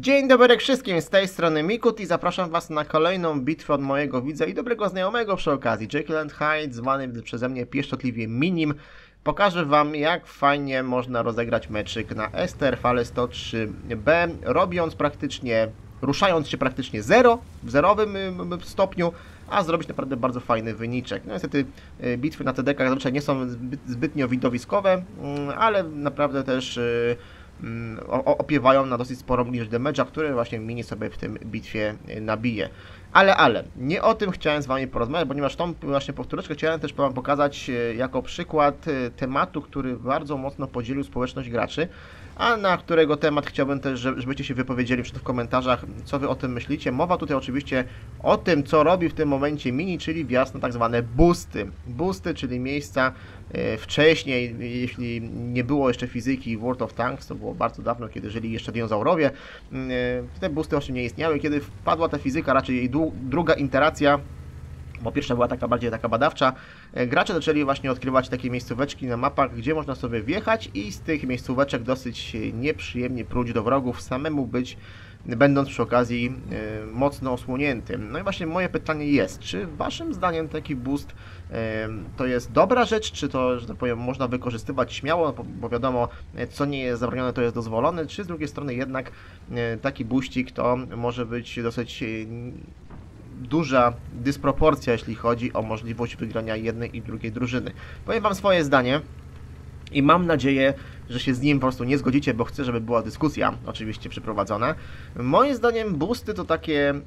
Dzień dobry wszystkim, z tej strony Mikut i zapraszam was na kolejną bitwę od mojego widza i dobrego znajomego przy okazji, Jekyll Hyde, zwany przeze mnie pieszczotliwie Minim. Pokażę wam jak fajnie można rozegrać meczyk na Ester Fale 103B, robiąc praktycznie, ruszając się praktycznie zero, w zerowym stopniu, a zrobić naprawdę bardzo fajny wyniczek. No niestety y, bitwy na TDK zazwyczaj nie są zbyt, zbytnio widowiskowe, mm, ale naprawdę też y, opiewają na dosyć sporą ilość damage'a, który właśnie mini sobie w tym bitwie y, nabije. Ale, ale, nie o tym chciałem z Wami porozmawiać, ponieważ tą właśnie powtóreczkę chciałem też Wam pokazać y, jako przykład y, tematu, który bardzo mocno podzielił społeczność graczy, a na którego temat chciałbym też, żeby- żebyście się wypowiedzieli w komentarzach, co Wy o tym myślicie. Mowa tutaj oczywiście o tym, co robi w tym momencie Mini, czyli wjazd na tak zwane boosty. Boosty, czyli miejsca e, wcześniej, jeśli nie było jeszcze fizyki World of Tanks, to było bardzo dawno, kiedy żyli jeszcze dinozaurowie, mm, e, te boosty oczywiście nie istniały. Kiedy wpadła ta fizyka, raczej jej dru- druga iteracja, bo pierwsza była taka bardziej taka badawcza, e, gracze zaczęli właśnie odkrywać takie miejscóweczki na mapach, gdzie można sobie wjechać i z tych miejscóweczek dosyć nieprzyjemnie próć do wrogów, samemu być, będąc przy okazji e, mocno osłoniętym. No i właśnie moje pytanie jest, czy waszym zdaniem taki boost e, to jest dobra rzecz, czy to, że tak powiem, można wykorzystywać śmiało, bo, bo wiadomo, co nie jest zabronione, to jest dozwolone, czy z drugiej strony jednak taki buścik to może być dosyć duża dysproporcja, jeśli chodzi o możliwość wygrania jednej i drugiej drużyny. Powiem Wam swoje zdanie i mam nadzieję, że się z nim po prostu nie zgodzicie, bo chcę, żeby była dyskusja oczywiście przeprowadzona. Moim zdaniem boosty to takie e,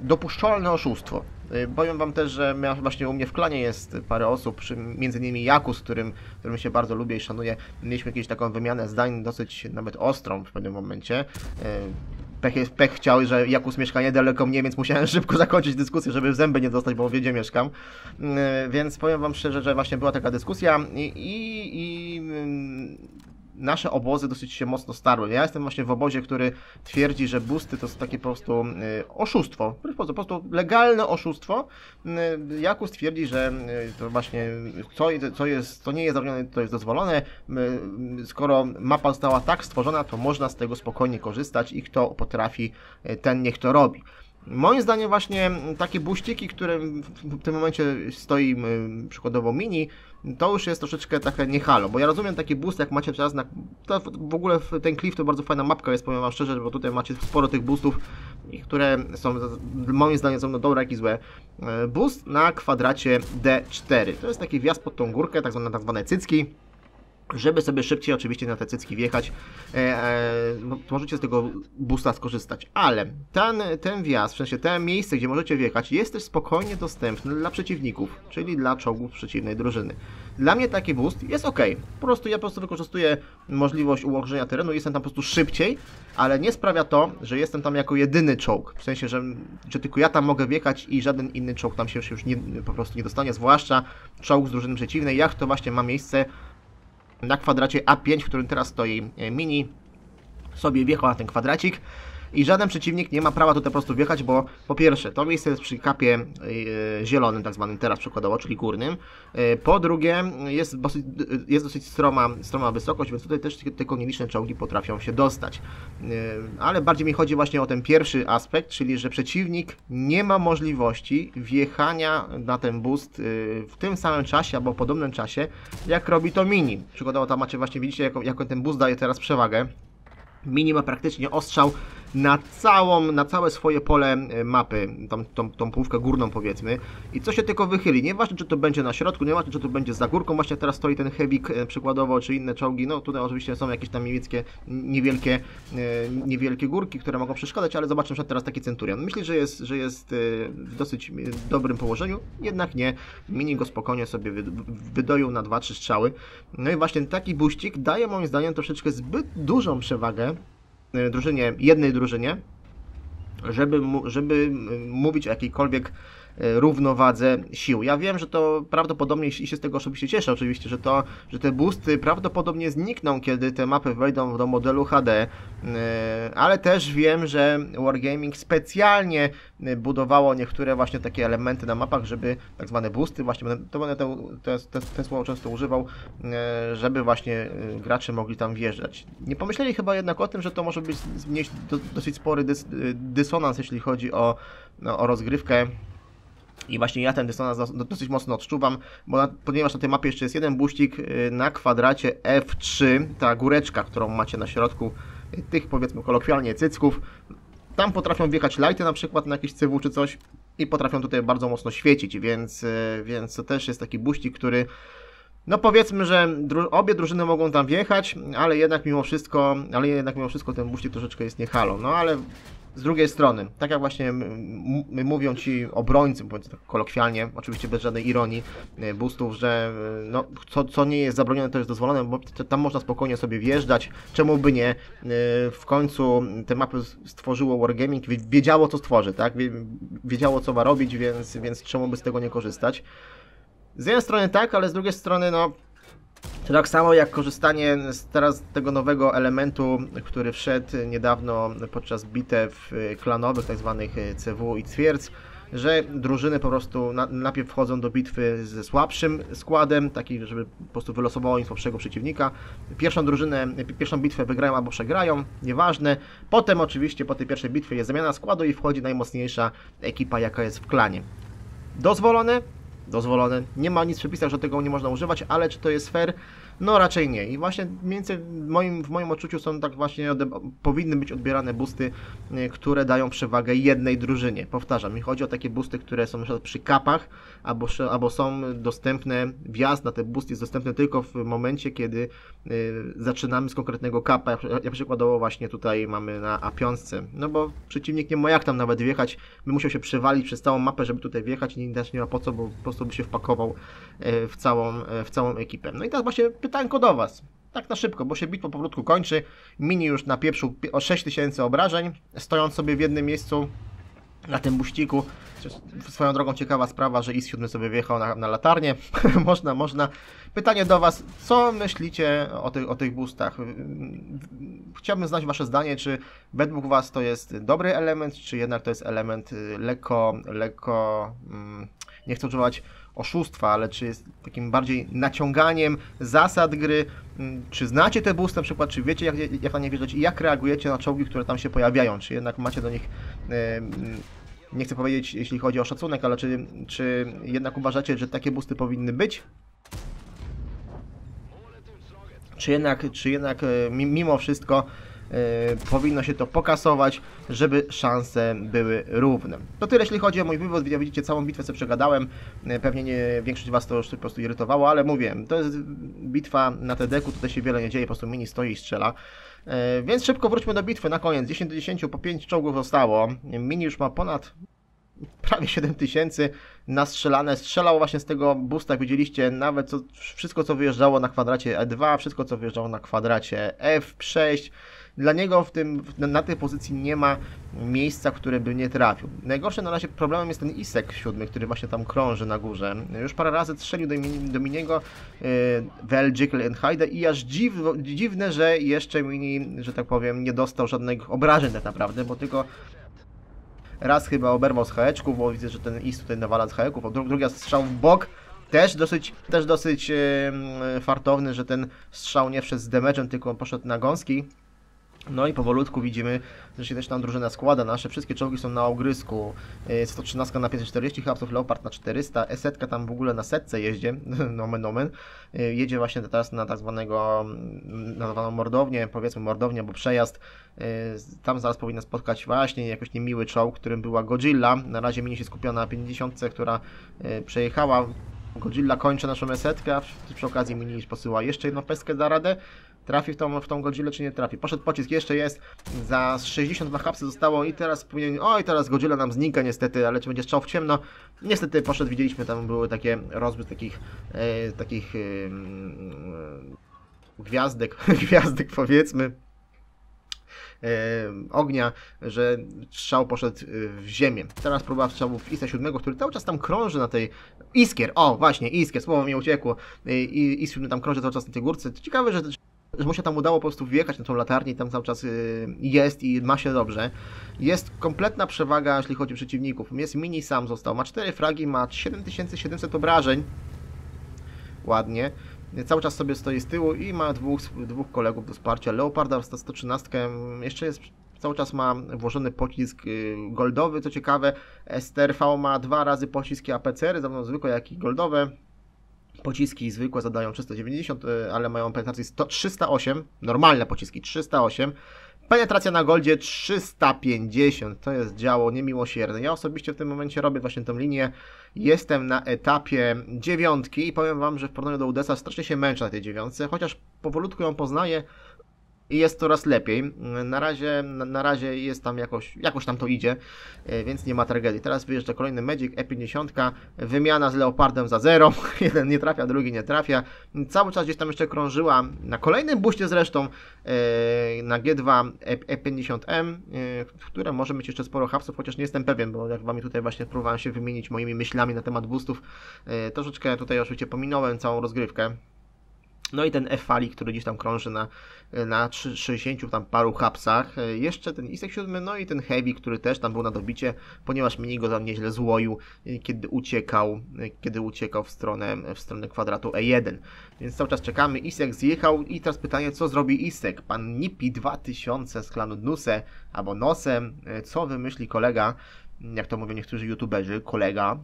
dopuszczalne oszustwo. E, powiem Wam też, że właśnie u mnie w klanie jest parę osób, między innymi Jakus, którym, którym się bardzo lubię i szanuję. Mieliśmy jakąś taką wymianę zdań dosyć nawet ostrą w pewnym momencie. E, Pech, jest- pech chciał, że Jakus mieszka niedaleko mnie, więc musiałem szybko zakończyć dyskusję, żeby w zęby nie dostać, bo w wiedzie mieszkam. Yy, Więc powiem wam szczerze, że właśnie była taka dyskusja i, i, i mm, nasze obozy dosyć się mocno starły. Ja jestem właśnie w obozie, który twierdzi, że boosty to jest takie po prostu y, oszustwo. Po prostu, legalne oszustwo. Y, Jakus twierdzi, że y, to właśnie co, co, jest, co nie jest zabronione, to jest dozwolone. Skoro mapa została tak stworzona, to można z tego spokojnie korzystać i kto potrafi, ten niech to robi. Moim zdaniem właśnie takie buściki, które w tym momencie stoi przykładowo mini, to już jest troszeczkę takie nie halo, bo ja rozumiem taki boost, jak macie teraz na... W ogóle ten cliff to bardzo fajna mapka jest, powiem wam szczerze, bo tutaj macie sporo tych boostów, które są moim zdaniem są dobre, jak i złe. E, Boost na kwadracie D4. To jest taki wjazd pod tą górkę, tak zwane, tak zwane cycki żeby sobie szybciej oczywiście na te cycki wjechać, e, e, możecie z tego boosta skorzystać. Ale ten, ten wjazd, w sensie to miejsce, gdzie możecie wjechać, jest też spokojnie dostępne dla przeciwników, czyli dla czołgów przeciwnej drużyny. Dla mnie taki boost jest ok. Po prostu ja po prostu wykorzystuję możliwość ułożenia terenu, jestem tam po prostu szybciej, ale nie sprawia to, że jestem tam jako jedyny czołg. W sensie, że, że tylko ja tam mogę wjechać i żaden inny czołg tam się już nie, po prostu nie dostanie, zwłaszcza czołg z drużyny przeciwnej, jak to właśnie ma miejsce na kwadracie A5, w którym teraz stoi e, Mini, sobie wjechał na ten kwadracik i żaden przeciwnik nie ma prawa tutaj po prostu wjechać, bo po pierwsze, to miejsce jest przy kapie e, zielonym, tak zwanym teraz przykładowo, czyli górnym. E, po drugie, jest dosyć, jest dosyć stroma, stroma wysokość, więc tutaj też tylko nieliczne czołgi potrafią się dostać. E, ale bardziej mi chodzi właśnie o ten pierwszy aspekt, czyli że przeciwnik nie ma możliwości wjechania na ten boost e, w tym samym czasie albo w podobnym czasie, jak robi to Mini. Przykładowo tam macie właśnie, widzicie, jaką ten boost daje teraz przewagę. Mini ma praktycznie ostrzał na całą, na całe swoje pole e, mapy, tą, tą, tą górną powiedzmy. I co się tylko wychyli, nieważne czy to będzie na środku, nieważne czy to będzie za górką, właśnie teraz stoi ten Heavik e, przykładowo, czy inne czołgi, no tutaj oczywiście są jakieś tam niemieckie, niewielkie, e, niewielkie górki, które mogą przeszkadzać, ale zobaczmy że teraz taki Centurion. Myślę, że jest, że jest w dosyć dobrym położeniu, jednak nie, Mini go spokojnie sobie wy, wydoił na 2-3 strzały, no i właśnie taki buścik daje moim zdaniem troszeczkę zbyt dużą przewagę drużynie, jednej drużynie, żeby, żeby m, mówić o jakiejkolwiek równowadze sił. Ja wiem, że to prawdopodobnie i się z tego osobiście cieszę oczywiście, że to, że te boosty prawdopodobnie znikną, kiedy te mapy wejdą do modelu HD, e, ale też wiem, że Wargaming specjalnie budowało niektóre właśnie takie elementy na mapach, żeby tak zwane boosty, właśnie to będę te, te, te, te słowo często używał, żeby właśnie gracze mogli tam wjeżdżać. Nie pomyśleli chyba jednak o tym, że to może być do, dosyć spory dys, dysonans, jeśli chodzi o, no, o rozgrywkę. I właśnie ja ten dysonans dosyć mocno odczuwam, bo na, ponieważ na tej mapie jeszcze jest jeden buścik y, na kwadracie F3, ta góreczka, którą macie na środku y, tych powiedzmy kolokwialnie cycków. Tam potrafią wjechać lighty na przykład na jakieś CW czy coś i potrafią tutaj bardzo mocno świecić, więc, y, więc to też jest taki buścik, który no powiedzmy, że dru obie drużyny mogą tam wjechać, ale jednak mimo wszystko, ale jednak mimo wszystko ten buścik troszeczkę jest nie halo. No ale z drugiej strony, tak jak właśnie mówią ci obrońcy, powiedzmy tak kolokwialnie, oczywiście bez żadnej ironii, e, boostów, że e, no, co, co nie jest zabronione, to jest dozwolone, bo tam można spokojnie sobie wjeżdżać, czemu by nie. E, w końcu te mapy stworzyło Wargaming, wiedziało co stworzy, tak? Wiedziało co ma robić, więc, więc czemu by z tego nie korzystać. Z jednej strony tak, ale z drugiej strony no to tak samo jak korzystanie z teraz tego nowego elementu, który wszedł niedawno podczas bitew klanowych, tak zwanych CW i twierdz, że drużyny po prostu na, najpierw wchodzą do bitwy ze słabszym składem, taki, żeby po prostu wylosowało im słabszego przeciwnika. Pierwszą drużynę, pierwszą bitwę wygrają albo przegrają, nieważne. Potem oczywiście po tej pierwszej bitwie jest zamiana składu i wchodzi najmocniejsza ekipa, jaka jest w klanie. Dozwolone? Dozwolone. Nie ma nic w przepisach, że tego nie można używać, ale czy to jest fair? No raczej nie. I właśnie między w moim, w moim odczuciu są tak właśnie powinny być odbierane busty, y, które dają przewagę jednej drużynie. Powtarzam, mi chodzi o takie busty, które są na przykład przy kapach, albo, albo są dostępne, wjazd na te busty jest dostępny tylko w momencie, kiedy y, zaczynamy z konkretnego kapa, jak przykładowo właśnie tutaj mamy na A5. No bo przeciwnik nie ma jak tam nawet wjechać, by musiał się przewalić przez całą mapę, żeby tutaj wjechać i też nie ma po co, bo po prostu by się wpakował y, w całą, w całą ekipę. No i teraz właśnie pytanko do Was. Tak na szybko, bo się bitwa powolutku kończy. Mini już na pieprzu o 6000 obrażeń, stojąc sobie w jednym miejscu na tym buściku. Swoją drogą ciekawa sprawa, że IS-7 sobie wjechał na, na latarnię. można, można. Pytanie do Was, co myślicie o, ty, o tych boostach? Chciałbym znać Wasze zdanie, czy według Was to jest dobry element, czy jednak to jest element y, lekko, lekko, mm, nie chcę używać oszustwa, ale czy jest takim bardziej naciąganiem zasad gry, mm, czy znacie te boosty na przykład, czy wiecie jak, jak na nie wjeżdżać i jak reagujecie na czołgi, które tam się pojawiają, czy jednak macie do nich nie chcę powiedzieć jeśli chodzi o szacunek, ale czy, czy jednak uważacie, że takie boosty powinny być? Czy jednak, czy jednak e, mimo wszystko E, powinno się to pokasować, żeby szanse były równe. To tyle, jeśli chodzi o mój wywód. Widzicie, całą bitwę sobie przegadałem. E, pewnie nie, większość Was to już po prostu irytowało, ale mówię, to jest bitwa na TDK, tutaj się wiele nie dzieje, po prostu mini stoi i strzela. E, więc szybko wróćmy do bitwy na koniec. 10 do 10, po 5 czołgów zostało. Mini już ma ponad prawie 7000 nastrzelane. Strzelał właśnie z tego boosta, widzieliście nawet co, wszystko co wyjeżdżało na kwadracie E2, wszystko co wyjeżdżało na kwadracie F6. Dla niego w tym, na tej pozycji nie ma miejsca, które by nie trafił. Najgorsze na razie problemem jest ten Isek siódmy, który właśnie tam krąży na górze. Już parę razy strzelił do, do Miniego yy, Vel, Jekyll and Hyde i aż dziw, dziwne, że jeszcze Mini, że tak powiem, nie dostał żadnych obrażeń tak naprawdę, bo tylko raz chyba oberwał z haeczków, bo widzę, że ten Is tutaj nawala z haeków, a drugi strzał w bok, też dosyć, też dosyć yy, fartowny, że ten strzał nie wszedł z damage'em, tylko poszedł na gąski. No i powolutku widzimy, że się też tam drużyna składa. Nasze wszystkie czołgi są na ogrysku. 113 na 540, Hapsów Leopard na 400, Esetka tam w ogóle na setce jeździ, nomen nomen. Jedzie właśnie teraz na tak zwanego, na zwaną mordownię, powiedzmy mordownię, bo przejazd. Tam zaraz powinna spotkać właśnie jakoś niemiły czołg, którym była Godzilla. Na razie mini się skupia na 50, która przejechała. Godzilla kończy naszą esetkę, a przy okazji mini posyła jeszcze jedną peskę za radę. Trafi w tą, w tą Godzilla czy nie trafi? Poszedł pocisk, jeszcze jest. Za 62 hapsy zostało i teraz powinien... Oj, teraz Godzilla nam znika niestety, ale czy będzie strzał w ciemno? Niestety poszedł, widzieliśmy, tam były takie rozbyt takich... E, takich... E, gwiazdek, gwiazdek powiedzmy. e, ognia, że strzał poszedł w ziemię. Teraz próba strzału w ISA 7, który cały czas tam krąży na tej... Iskier, o właśnie, Iskier, słowo mi uciekło. I IS 7 tam krąży cały czas na tej górce. Ciekawe, że że mu się tam udało po prostu wjechać na tą latarnię i tam cały czas y, jest i ma się dobrze. Jest kompletna przewaga, jeśli chodzi o przeciwników. Jest mini sam został, ma 4 fragi, ma 7700 obrażeń. Ładnie. Cały czas sobie stoi z tyłu i ma dwóch, dwóch kolegów do wsparcia. Leoparda 113 jeszcze jest cały czas ma włożony pocisk y, goldowy, co ciekawe. STRV ma dwa razy pociski APCR, zarówno zwykłe, jak i goldowe. Pociski zwykłe zadają 390, y, ale mają penetrację 100, 308. Normalne pociski 308. Penetracja na goldzie 350. To jest działo niemiłosierne. Ja osobiście w tym momencie robię właśnie tą linię. Jestem na etapie dziewiątki i powiem Wam, że w porównaniu do Udesa strasznie się męczę na tej dziewiątce, chociaż powolutku ją poznaję i jest coraz lepiej. Na razie, na, razie jest tam jakoś, jakoś tam to idzie, e, więc nie ma tragedii. Teraz wyjeżdża kolejny Magic E50, wymiana z Leopardem za zero. Jeden nie trafia, drugi nie trafia. Cały czas gdzieś tam jeszcze krążyła na kolejnym buście zresztą e, na G2 E50M, w którym może mieć jeszcze sporo hapsów, chociaż nie jestem pewien, bo jak Wam tutaj właśnie próbowałem się wymienić moimi myślami na temat boostów, e, troszeczkę tutaj oczywiście pominąłem całą rozgrywkę. No i ten F-Fali, który gdzieś tam krąży na, na 60 tam paru hapsach. Jeszcze ten Isek 7, no i ten Heavy, który też tam był na dobicie, ponieważ mini go tam nieźle złoił, kiedy uciekał, kiedy uciekał w stronę, w stronę kwadratu E1. Więc cały czas czekamy. Isek zjechał i teraz pytanie, co zrobi Isek? Pan Nipi 2000 z klanu Nuse albo Nosem, co wymyśli kolega? Jak to mówią niektórzy youtuberzy, kolega.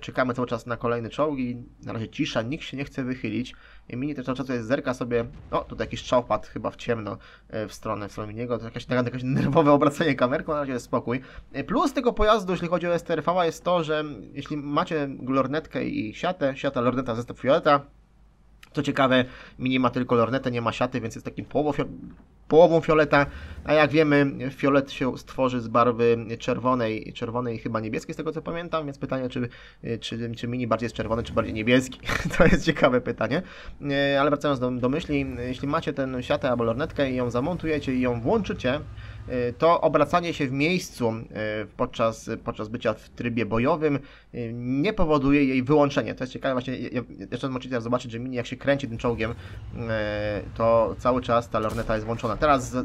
Czekamy cały czas na kolejne czołgi. Na razie cisza, nikt się nie chce wychylić. I Mini też cały czas jest zerka sobie. O, tutaj jakiś strzał padł chyba w ciemno e, w stronę, w stronę Miniego. To jakaś, jakaś nerwowe obracanie kamerką, na razie jest spokój. E, plus tego pojazdu, jeśli chodzi o STRV, jest to, że jeśli macie lornetkę i siatę, siata, lorneta, zestaw fioleta, co ciekawe, Mini ma tylko lornetę, nie ma siaty, więc jest takim połową, połową fioleta, a jak wiemy, fiolet się stworzy z barwy czerwonej, czerwonej chyba niebieskiej, z tego co pamiętam, więc pytanie, czy, czy, czy Mini bardziej jest czerwony, czy bardziej niebieski, to jest ciekawe pytanie. E, ale wracając do, do myśli, jeśli macie tę siatę albo lornetkę i ją zamontujecie i ją włączycie, to obracanie się w miejscu y, podczas, podczas bycia w trybie bojowym y, nie powoduje jej wyłączenia. To jest ciekawe, właśnie jeszcze możecie zobaczyć, że mini jak się kręci tym czołgiem, to cały czas ta lorneta jest włączona. Teraz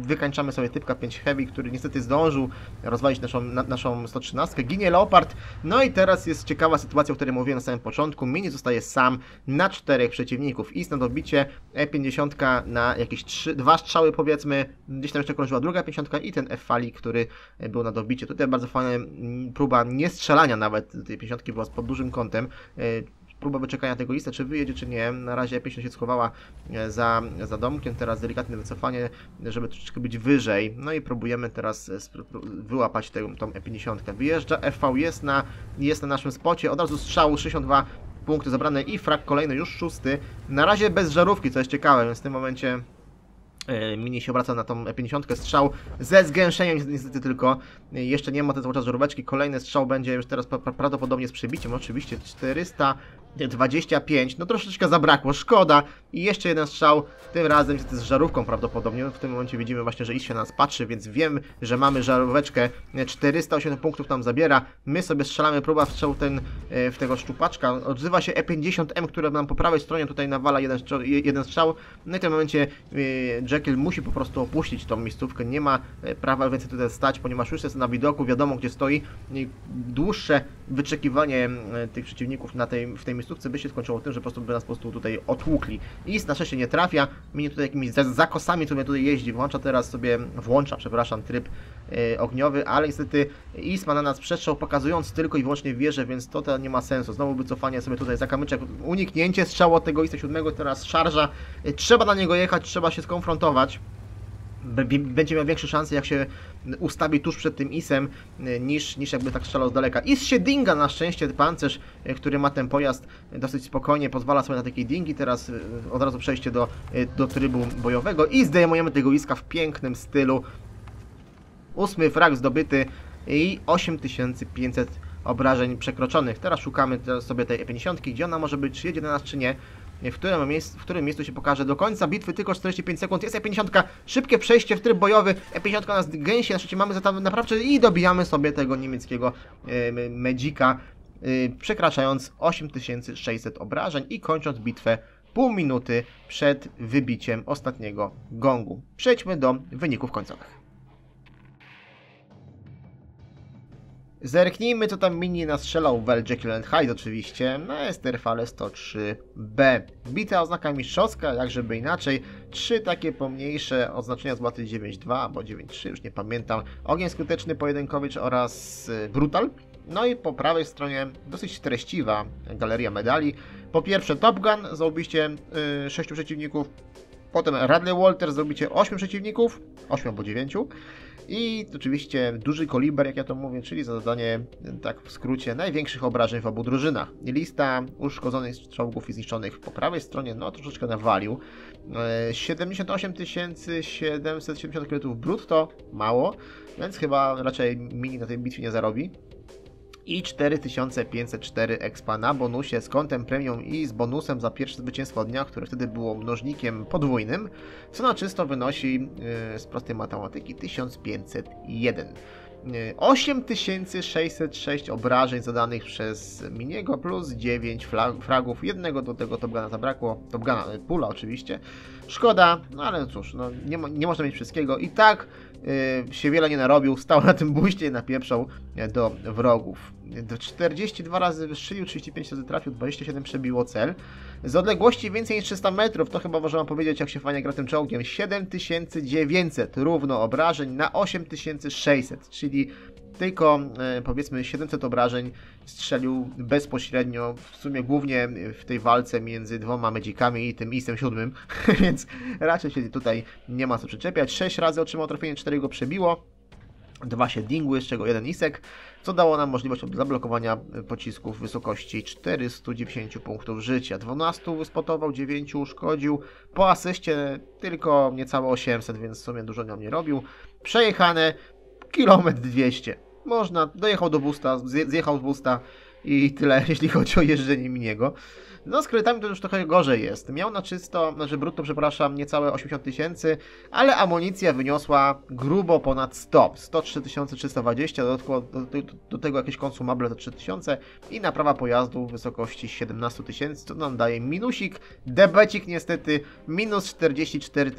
wykańczamy sobie typka 5 Heavy, który niestety zdążył rozwalić naszą, naszą 113. Ginie Leopard, no i teraz jest ciekawa sytuacja, o której mówiłem na samym początku. Mini zostaje sam na czterech przeciwników. Ist na dobicie, E50 na jakieś 3, dwa strzały powiedzmy, gdzieś tam jeszcze krążyła druga 50 i ten F-Fali, który e, był na dobicie. Tutaj bardzo fajna próba nie strzelania nawet tej 50 była pod dużym kątem e, próba wyczekania tego lista, czy wyjedzie, czy nie. Na razie 50 się schowała e, za, za domkiem, teraz delikatne wycofanie, żeby troszeczkę być wyżej. No i próbujemy teraz wyłapać tę, tą E50. Wyjeżdża, FV jest na, jest na naszym spocie, od razu strzału 62 punkty zabrane i frak kolejny, już szósty. Na razie bez żarówki, co jest ciekawe, więc w tym momencie mini się obraca na tą 50 strzał ze zgęszeniem niestety tylko. E, jeszcze nie ma tej cały czas żaróweczki. Kolejny strzał będzie już teraz prawdopodobnie z przebiciem. Oczywiście 425. No troszeczkę zabrakło. Szkoda. I jeszcze jeden strzał. Tym razem z żarówką prawdopodobnie. W tym momencie widzimy właśnie, że Is się na nas patrzy, więc wiem, że mamy żaróweczkę. 408 punktów tam zabiera. My sobie strzelamy. Próba strzału ten e, w tego szczupaczka. Odzywa się E50M, które nam po prawej stronie tutaj nawala jeden strzał. Jeden strzał. No i w tym momencie Jekyll musi po prostu opuścić tą miejscówkę, nie ma e, prawa więcej tutaj stać, ponieważ już jest na widoku, wiadomo gdzie stoi. Dłuższe wyczekiwanie e, tych przeciwników na tej, w tej miejscówce by się skończyło tym, że po prostu by nas po prostu tutaj otłukli. I na szczęście nie trafia, minie tutaj jakimiś zakosami, sobie tutaj jeździ, włącza teraz sobie, włącza, przepraszam, tryb e, ogniowy, ale niestety Isma na nas przestrzał, pokazując tylko i wyłącznie wieżę, więc to, to nie ma sensu. Znowu wycofanie sobie tutaj za kamyczek, uniknięcie strzału od tego IS 7, teraz szarża, e, trzeba na niego jechać, trzeba się skonfrontować będzie miał większe szanse, jak się ustawi tuż przed tym isem, e, niż, niż jakby tak strzelał z daleka. Is się dinga na szczęście, pancerz, e, który ma ten pojazd dosyć spokojnie, pozwala sobie na takiej dingi. Teraz e, od razu przejście do, do trybu bojowego i zdejmujemy tego iska w pięknym stylu. Ósmy frag zdobyty i 8500 obrażeń przekroczonych. Teraz szukamy sobie tej E50, gdzie ona może być, czy jedzie na nas, czy nie. W którym, miejsc, w którym miejscu się pokaże. Do końca bitwy tylko 45 sekund, jest E50, szybkie przejście w tryb bojowy, E50 nas gęsi, na szczęście mamy naprawcze i dobijamy sobie tego niemieckiego e, Medzika, e, przekraczając 8600 obrażeń i kończąc bitwę pół minuty przed wybiciem ostatniego gongu. Przejdźmy do wyników końcowych. Zerknijmy, co tam mini nastrzelał Well Jekyll and Hyde oczywiście na Esterfale 103B. Bita oznaka mistrzowska, jakżeby inaczej. Trzy takie pomniejsze oznaczenia z łaty 9.2 albo 9.3, już nie pamiętam. Ogień skuteczny, pojedynkowy oraz y, Brutal. No i po prawej stronie dosyć treściwa galeria medali. Po pierwsze Top Gun, zarobiście yy, 6 przeciwników. Potem Radley Walter, zrobicie 8 przeciwników, 8 albo 9. I oczywiście duży koliber, jak ja to mówię, czyli zadanie, tak w skrócie, największych obrażeń w obu drużynach. Lista uszkodzonych czołgów i zniszczonych po prawej stronie, no troszeczkę nawalił. 78 770 kredytów brutto, mało, więc chyba raczej mini na tej bitwie nie zarobi i 4504 expa na bonusie z kontem premium i z bonusem za pierwsze zwycięstwo dnia, które wtedy było mnożnikiem podwójnym, co na czysto wynosi yy, z prostej matematyki 1501. 8606 obrażeń zadanych przez Miniego plus 9 fragów, jednego do tego Topgana zabrakło, Topgana, pula oczywiście. Szkoda, no ale cóż, no, nie, nie można mieć wszystkiego i tak yy, się wiele nie narobił, stał na tym buście i napieprzał do wrogów. 42 razy wystrzelił, 35 razy trafił, 27 przebiło cel. Z odległości więcej niż 300 metrów, to chyba można powiedzieć, jak się fajnie gra tym czołgiem. 7900 równo obrażeń na 8600, czyli tylko e, powiedzmy 700 obrażeń strzelił bezpośrednio, w sumie głównie w tej walce między dwoma medzikami i tym Isem siódmym, więc raczej się tutaj nie ma co przyczepiać. 6 razy otrzymał trafienie, 4 go przebiło. Dwa się dingły, z czego jeden isek, co dało nam możliwość zablokowania pocisków w wysokości 490 punktów życia. 12 wyspotował, 9 uszkodził, po asyście tylko niecałe 800, więc w sumie dużo nam nie robił. Przejechane kilometr 200. Można, dojechał do busta, zjechał z busta i tyle, jeśli chodzi o jeżdżenie miniego. No z kredytami to już trochę gorzej jest. Miał na czysto, znaczy brutto, przepraszam, niecałe 80 tysięcy, ale amunicja wyniosła grubo ponad 100. 103 320, dodatkowo do, do, do, tego jakieś konsumable za 3000 i naprawa pojazdu w wysokości 17 tysięcy, co nam daje minusik. Debecik niestety minus 44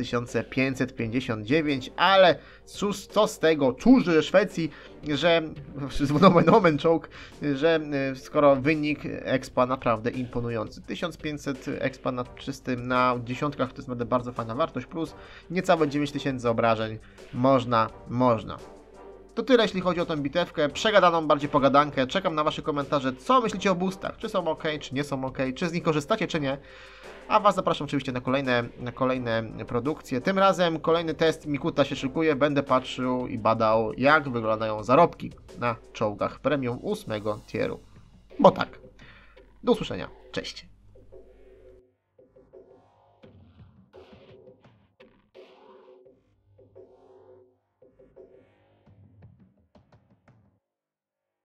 559, ale cóż, co z tego, czuży Szwecji, że nomen omen czołg, że e, skoro wynik expa naprawdę imponujący. 1500 expa na czystym, na dziesiątkach to jest naprawdę bardzo fajna wartość, plus niecałe 9000 obrażeń. Można, można. To tyle, jeśli chodzi o tę bitewkę. Przegadaną bardziej pogadankę. Czekam na Wasze komentarze, co myślicie o boostach. Czy są ok, czy nie są ok, czy z nich korzystacie, czy nie. A Was zapraszam oczywiście na kolejne, na kolejne produkcje. Tym razem kolejny test Mikuta się szykuje. Będę patrzył i badał, jak wyglądają zarobki na czołgach premium 8 tieru. Bo tak. Do usłyszenia. Cześć.